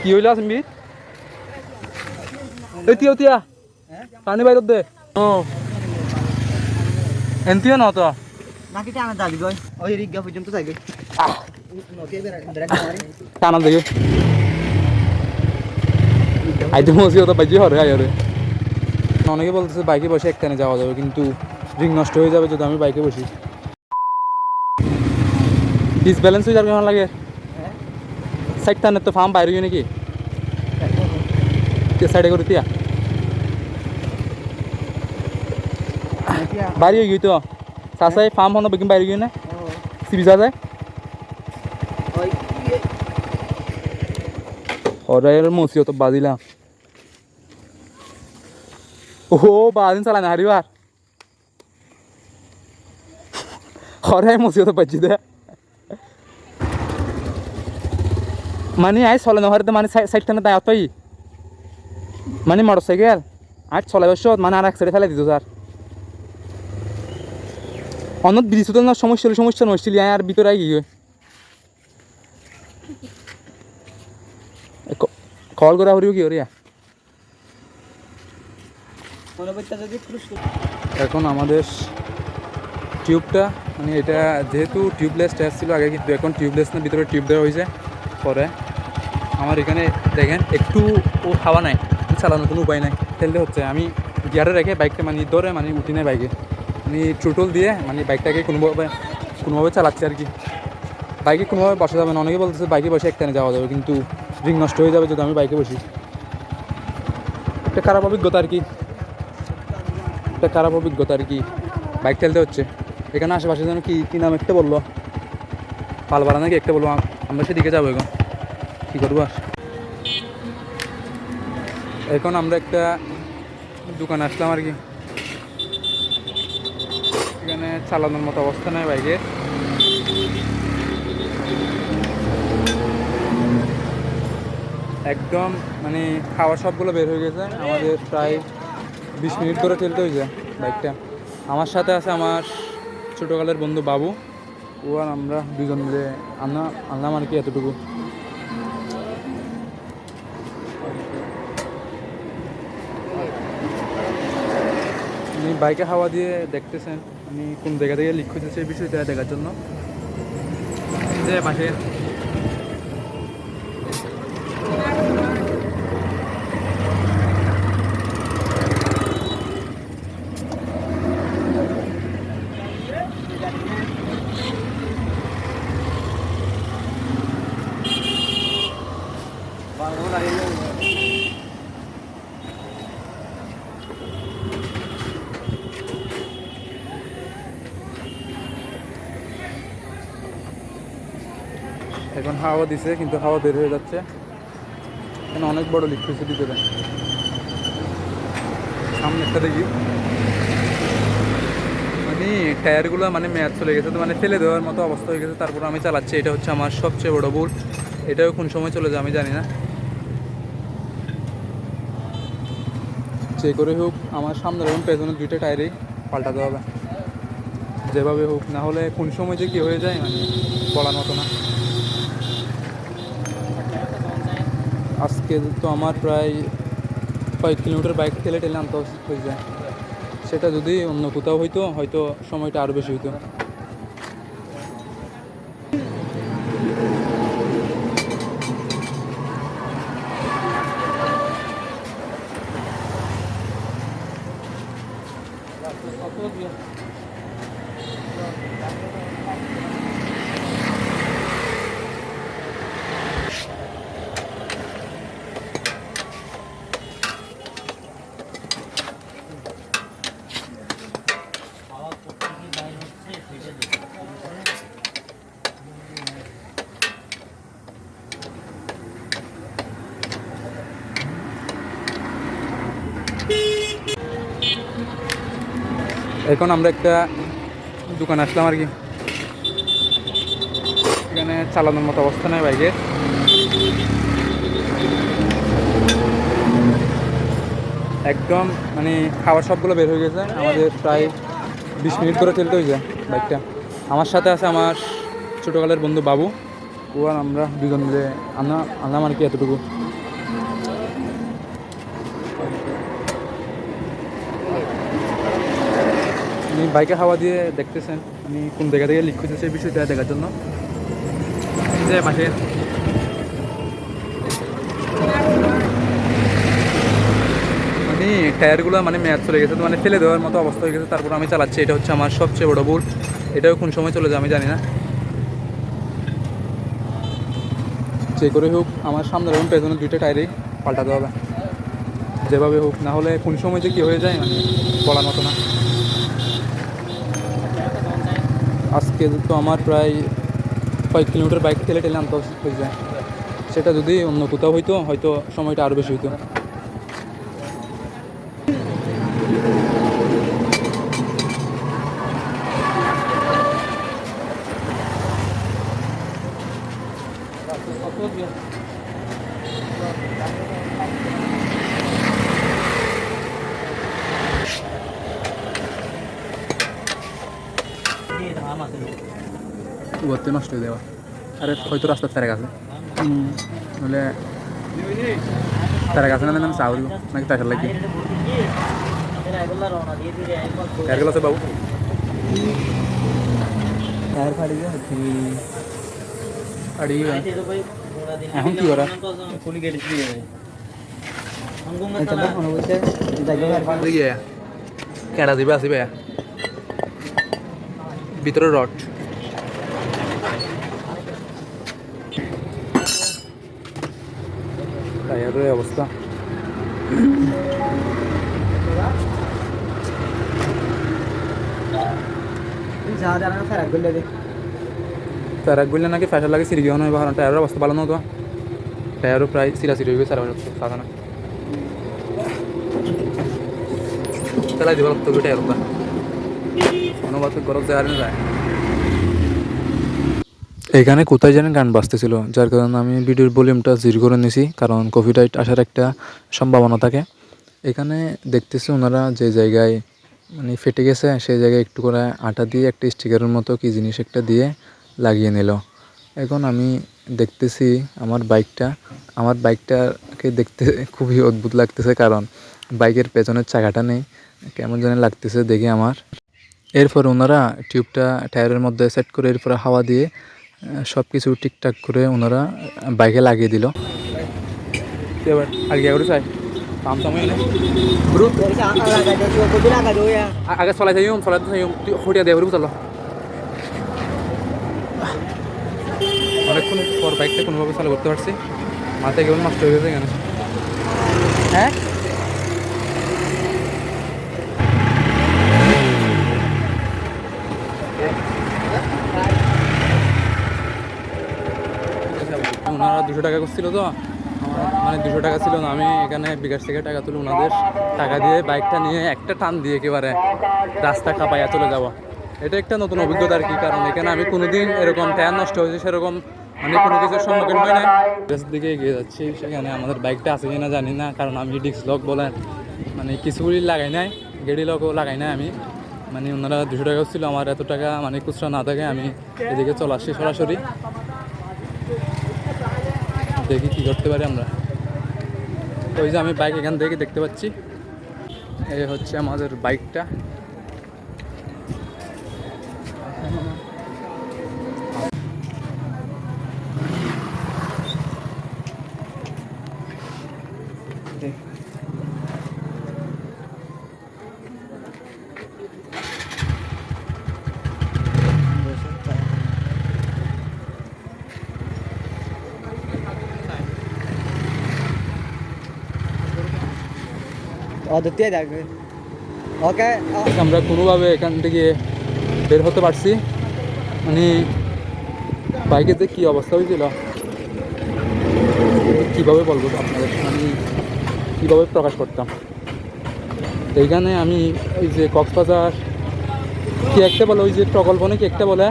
কি হইল আসবি এই তিয়া তিয়া। পানি বাইর দে। ও। এনতিও ন তো? নাকি টানা দাবি গই ওই রিগা পর্যন্ত যাই গই টানা দেখে আইতে মসি তো বাজি হরে আয়রে অনেকে বলতেছে বাইকে বসে একটানে যাওয়া যাবে কিন্তু রিং নষ্ট হয়ে যাবে যদি আমি বাইকে বসি। ডিসব্যালেন্স হয়ে যাবে কেমন লাগে? সাইড টানের তো ফার্ম বাইরে গিয়ে নাকি সাইডে করে দিয়া বাইরে গিয়ে তো চাচাই ফার্ম হনো বেকিম বাইরে গিয়ে না সিবি যা যায় হরের মসিও তো বাজিলাম ও বাদিন চালানে হারিবার হরে মসিও তো বাজি দে মানে আই চলে নহরে মানে সাইড টানে অতই। মানে মোটর সাইকেল আজ চলে বসত মানে আর এক সাইডে ফেলে দিত স্যার অনত ব্রিজ তো না সমস্যা সমস্যা নষ্টিলি আর ভিতরে আই গিয়ে কল করা হরিও কি হরিয়া এখন আমাদের টিউবটা মানে এটা যেহেতু টিউবলেস টেস্ট ছিল আগে কিন্তু এখন টিউবলেস না ভিতরে টিউব দেওয়া হয়েছে পরে আমার এখানে দেখেন, একটু ও হাওয়া নাই চালানোর কোনো উপায় নাই। ফেলতে হচ্ছে, আমি গিয়ারে রেখে বাইকটা মানে ধরে মানে উঠি নাই বাইকে। মানে ট্রুটল দিয়ে মানে বাইকটাকে কোনোভাবে কোনোভাবে চালাচ্ছি আর কি। বাইকে কোনোভাবে বসা যাবে না। অনেকে বলতেছে বাইকে বসে একটানে যাওয়া যাবে, কিন্তু রিং নষ্ট হয়ে যাবে যদি আমি বাইকে বসি। একটা খারাপ অভিজ্ঞতা আর কি। একটা খারাপ অভিজ্ঞতা আর কি। বাইক ঠেলতে হচ্ছে। এখানে আশেপাশে যেন কি, কী নাম একটা বলল? পালপাড়া নাকি একটা বলব আমরা সেদিকে যাব এখন। কী করব? আর এখন আমরা একটা দোকানে আসলাম আর কি। এখানে চালানোর মতো অবস্থা নেই বাইকে একদম মানে খাওয়ার সবগুলো বের হয়ে গেছে। আমাদের প্রায় বিশ মিনিট ধরে চলতে হয়েছে বাইকটা। আমার সাথে আছে আমার ছোটোকালের বন্ধু বাবু। ও আর আমরা দুজন মিলে আনলাম আনলাম আর কি এতটুকু। আমি বাইকে হাওয়া দিয়ে দেখতেছেন, আমি কোন জায়গা থেকে লিক হয়েছে সেই বিষয়টা দেখার জন্য। যে পাশে এখন হাওয়া দিছে, কিন্তু হাওয়া বের হয়ে যাচ্ছে। এখানে অনেক বড় লিক হয়েছে ভিতরে সামনে একটা দেখি। মানে টায়ারগুলো মানে ম্যাচ চলে গেছে, তো মানে ফেলে দেওয়ার মতো অবস্থা হয়ে গেছে, তারপর আমি চালাচ্ছি। এটা হচ্ছে আমার সবচেয়ে বড় ভুল। এটাও কোন সময় চলে যায় আমি জানি না। যে করে হোক, আমার সামনের এবং পেছনের দুইটা টায়ারই পাল্টাতে হবে। যেভাবে হোক, না হলে কোন সময় যে কী হয়ে যায় মানে বলার মতো না। আজকে তো আমার প্রায় কয়েক কিলোমিটার বাইক ঠেলে ঠেলে আনতে হয়ে যায় সেটা যদি অন্য কোথাও হইতো, হয়তো সময়টা আরও বেশি হইতো। এখন আমরা একটা দোকানে আসলাম আর কি। এখানে চালানোর মতো অবস্থা নেই বাইকের। একদম মানে খাবার সবগুলো বের হয়ে গেছে। আমাদের প্রায় বিশ মিনিট ধরে চলতে হয়েছে বাইকটা। আমার সাথে আছে আমার ছোটোকালের বন্ধু বাবু। ও আর আমরা দুজন মিলে আনলাম আনলাম আর কি এতটুকু। আমি বাইকে হাওয়া দিয়ে দেখতেছেন, আমি কোন জায়গা থেকে লিক হয়েছে সেই বিষয়টা দেখার জন্য। যে মানে টায়ারগুলো মানে ম্যাচ চলে গেছে, তো মানে ফেলে দেওয়ার মতো অবস্থা হয়ে গেছে, তারপর আমি চালাচ্ছি। এটা হচ্ছে আমার সবচেয়ে বড় ভুল। এটাও কোন সময় চলে যায় আমি জানি না। যে করে হোক, আমার সামনে এবং পেছনের দুইটা টায়ারই পাল্টাতে হবে। যেভাবে হোক, না হলে কোন সময় যে কী হয়ে যায় মানে বলার মতো না। আজকে তো আমার প্রায় কয়েক কিলোমিটার বাইক ঠেলে ঠেলে আনতে হয়ে যায় সেটা যদি অন্য কোথাও হইতো, হয়তো সময়টা আরও বেশি হইতো। ভর্তি নষ্ট হয়ে যাওয়া আরে হয়তো রাস্তার তারা গেছে। বলে তারা গেছে না আমি চাউল নাকি গেল আছে বাবু। টায়ার ফাড়ি এখন কি করা? কেডা দিবে আসিবে। ভিতরে রড। টায়ারের অবস্থা। নাকি ফ্যাশন লাগে সিরিগিও নয় ভালো টায়ারের অবস্থা ভালো নতো টায়ারও প্রায় সিরাসিরি হয়ে গেছে সাদা না। চালাই দিব লাগতো টায়ারটা অনুবাদ গরম যায় না যায় এখানে কোথায় যেন গান বাজতেছিল, যার কারণে আমি ভিডিওর ভলিউমটা জির করে নিয়েছি কারণ কপিরাইট আসার একটা সম্ভাবনা থাকে। এখানে দেখতেছি ওনারা যে জায়গায় মানে ফেটে গেছে, সেই জায়গায় একটু করে আটা দিয়ে একটা স্টিকারের মতো কি জিনিস একটা দিয়ে লাগিয়ে নিল। এখন আমি দেখতেছি আমার বাইকটা, আমার বাইকটাকে দেখতে খুবই অদ্ভুত লাগতেছে, কারণ বাইকের পেছনের চাকাটা নেই, কেমন যেন লাগতেছে দেখি আমার। এরপর ওনারা টিউবটা, টায়ারের মধ্যে সেট করে এরপরে হাওয়া দিয়ে সব কিছু ঠিকঠাক করে ওনারা বাইকে লাগিয়ে দিল। এবার আগে করে চাই? কাম সময় ব্রু দে ইয়া আগে চলাই যাই চলাই যাই হটিয়া দেয় চলো। অনেকক্ষণ পর বাইকটা কোনোভাবে চালু করতে পারছি। মাথায় কেবল নষ্ট হয়ে গেছে কেন হ্যাঁ ওনারা দুশো টাকা করছিল তো। আমার মানে দুশো টাকা ছিল না, আমি এখানে বিকাশ থেকে টাকা তুলে ওনাদের টাকা দিয়ে বাইকটা নিয়ে একটা টান দিয়ে একেবারে রাস্তা কাপাইয়া চলে যাওয়া। এটা একটা নতুন অভিজ্ঞতা আর কি কারণ? এখানে আমি কোনোদিন এরকম টায়ার নষ্ট হয়েছে সেরকম মানে কোনো কিছুর সম্মুখীন হয় না দিকে এগিয়ে যাচ্ছি, সেখানে আমাদের বাইকটা আছে কিনা জানি না, কারণ আমি ডিস্ক লক বলেন মানে কিছুগুলি লাগাই নাই, গেড়ি লকও লাগাই নাই আমি। মানে ওনারা দুশো টাকা ছিল আমার এত টাকা মানে খুচরা না থাকে, আমি এদিকে চলে আসছি সরাসরি। দেখি কি করতে পারি আমরা। ওই যে আমি বাইক এখান থেকে দেখতে পাচ্ছি। এই হচ্ছে আমাদের বাইকটা অদ্বিতীয় দেখ ওকে আমরা কোনোভাবে এখান থেকে বের হতে পারছি। মানে বাইকের যে কী অবস্থা হয়েছিল কীভাবে বলব আপনাদের? আমি কীভাবে প্রকাশ করতাম? এইখানে আমি ওই যে কক্সবাজার, কি একটা বলে, ওই যে প্রকল্প নাকি একটা বলে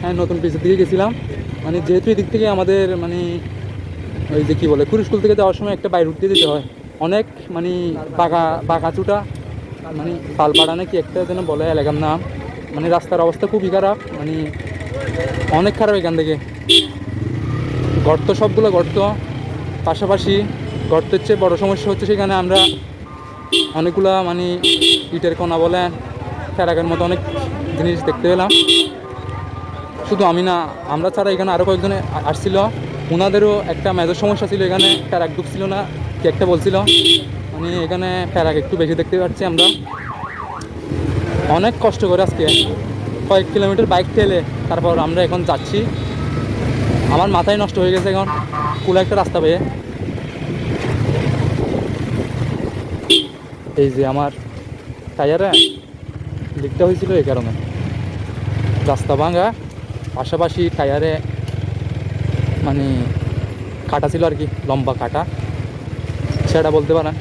হ্যাঁ নতুন পিসের দিকে গেছিলাম। মানে যেহেতু এদিক থেকে আমাদের মানে ওই যে কী বলে কুড়ি স্কুল থেকে যাওয়ার সময় একটা বাইরে উঠতে যেতে হয়। অনেক মানে বাঁকা বাঁকাচুটা মানে পালপাড়া নাকি একটা যেন বলে এলাকার নাম। মানে রাস্তার অবস্থা খুবই খারাপ মানে অনেক খারাপ এখান থেকে। গর্ত সবগুলো গর্ত। পাশাপাশি গর্তের চেয়ে বড় সমস্যা হচ্ছে সেখানে আমরা অনেকগুলা মানে ইটের কণা বলেন, ফেরাকের মতো অনেক জিনিস দেখতে পেলাম। শুধু আমি না, আমরা ছাড়া এখানে আরও কয়েকজনে আসছিল। ওনাদেরও একটা মেজর সমস্যা ছিল এখানে প্যারাক ঢুকছিল না। কি একটা বলছিল। মানে এখানে প্যারাক একটু বেশি দেখতে পাচ্ছি আমরা। অনেক কষ্ট করে আজকে। কয়েক কিলোমিটার বাইক ঠেলে তারপর আমরা এখন যাচ্ছি। আমার মাথায় নষ্ট হয়ে গেছে এখন। কুলা একটা রাস্তা পেয়ে এই যে আমার টায়ারে লিকটা হয়েছিল এই কারণে। রাস্তা ভাঙা, পাশাপাশি টায়ারে মানে কাটা ছিল আর কি, লম্বা কাটা। সেটা বলতে পারেন।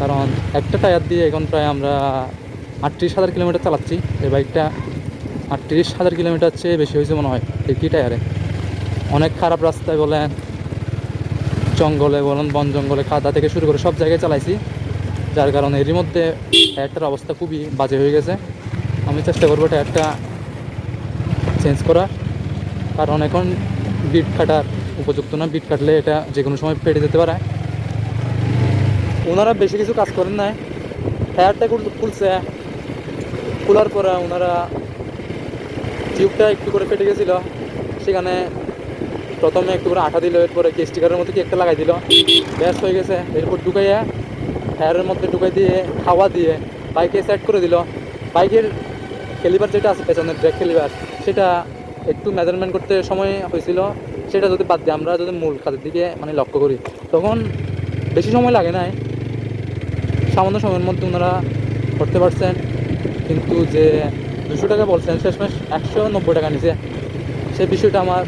কারণ একটা টায়ার দিয়ে এখন প্রায় আমরা আটত্রিশ হাজার কিলোমিটার চালাচ্ছি। এই বাইকটা আটত্রিশ হাজার কিলোমিটার চেয়ে বেশি হয়েছে মনে হয় একই টায়ারে। অনেক খারাপ রাস্তায় বলেন, জঙ্গলে বলেন, বন জঙ্গলে কাদা থেকে শুরু করে সব জায়গায় চালাইছি। যার কারণে এরই মধ্যে টায়ারটার অবস্থা খুবই বাজে হয়ে গেছে। আমি চেষ্টা করব টায়ারটা চেঞ্জ করা কারণ এখন বিট কাটার উপযুক্ত না। বিট কাটলে এটা যে কোনো সময় ফেটে যেতে পারে। ওনারা বেশি কিছু কাজ করেন নাই। টায়ারটা খুল- খুলছে। খোলার পরে ওনারা টিউবটা একটু করে ফেটে গেছিল। সেখানে প্রথমে একটু করে আঠা দিল, এরপরে কি স্টিকারের মতো কি একটা লাগাই দিল। ব্যাস হয়ে গেছে। এরপর ঢুকাইয়া টায়ারের মধ্যে ঢুকাই দিয়ে, হাওয়া দিয়ে বাইকে সেট করে দিল। বাইকের খেলিবার যেটা আছে, পেছনের ব্রেক খেলিবার সেটা একটু মেজারমেন্ট করতে সময় হয়েছিল। সেটা যদি বাদ দিয়ে আমরা যদি মূল কাজের দিকে মানে লক্ষ্য করি, তখন বেশি সময় লাগে নাই। সামান্য সময়ের মধ্যে ওনারা করতে পারছেন। কিন্তু যে দুশো টাকা বলছেন, শেষমেশ একশো নব্বই টাকা নিছে। সেই বিষয়টা আমার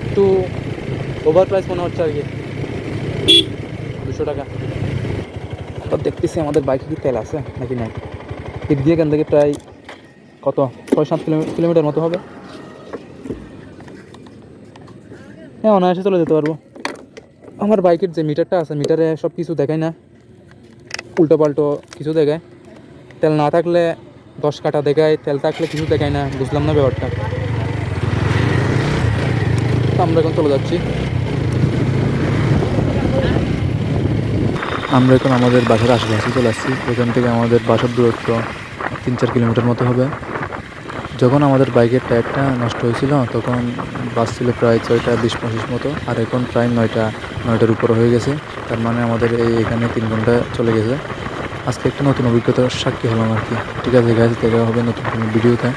একটু ওভার প্রাইস মনে হচ্ছে আর কি। দুশো টাকা। তো দেখতেছি আমাদের বাইকে কি তেল আছে নাকি নাই? এর দিয়ে এখান থেকে প্রায় কত? ছয় সাত কিলোমিটার মতো হবে। হ্যাঁ অনায়াসে চলে যেতে পারব। আমার বাইকের যে মিটারটা আছে মিটারে সব কিছু দেখায় না। উল্টো পাল্টো কিছু দেখায়। তেল না থাকলে দশ কাটা দেখায়, তেল থাকলে কিছু দেখায় না, বুঝলাম না ব্যাপারটা। আমরা এখন চলে যাচ্ছি। আমরা এখন আমাদের বাসার আশেপাশে চলে আসছি। এখান থেকে আমাদের বাসার দূরত্ব তিন চার কিলোমিটার মতো হবে। যখন আমাদের বাইকের টায়ারটা নষ্ট হয়েছিল, তখন বাস ছিল প্রায় ছয়টা, বিশ, পঁচিশ মতো। আর এখন প্রায় নয়টা, নয়টার উপর হয়ে গেছে। তার মানে আমাদের এই এখানে তিন ঘণ্টা চলে গেছে। আজকে একটা নতুন অভিজ্ঞতার সাক্ষী হলাম আর কি। ঠিক আছে গাছ দেখা হবে নতুন ভিডিওতে।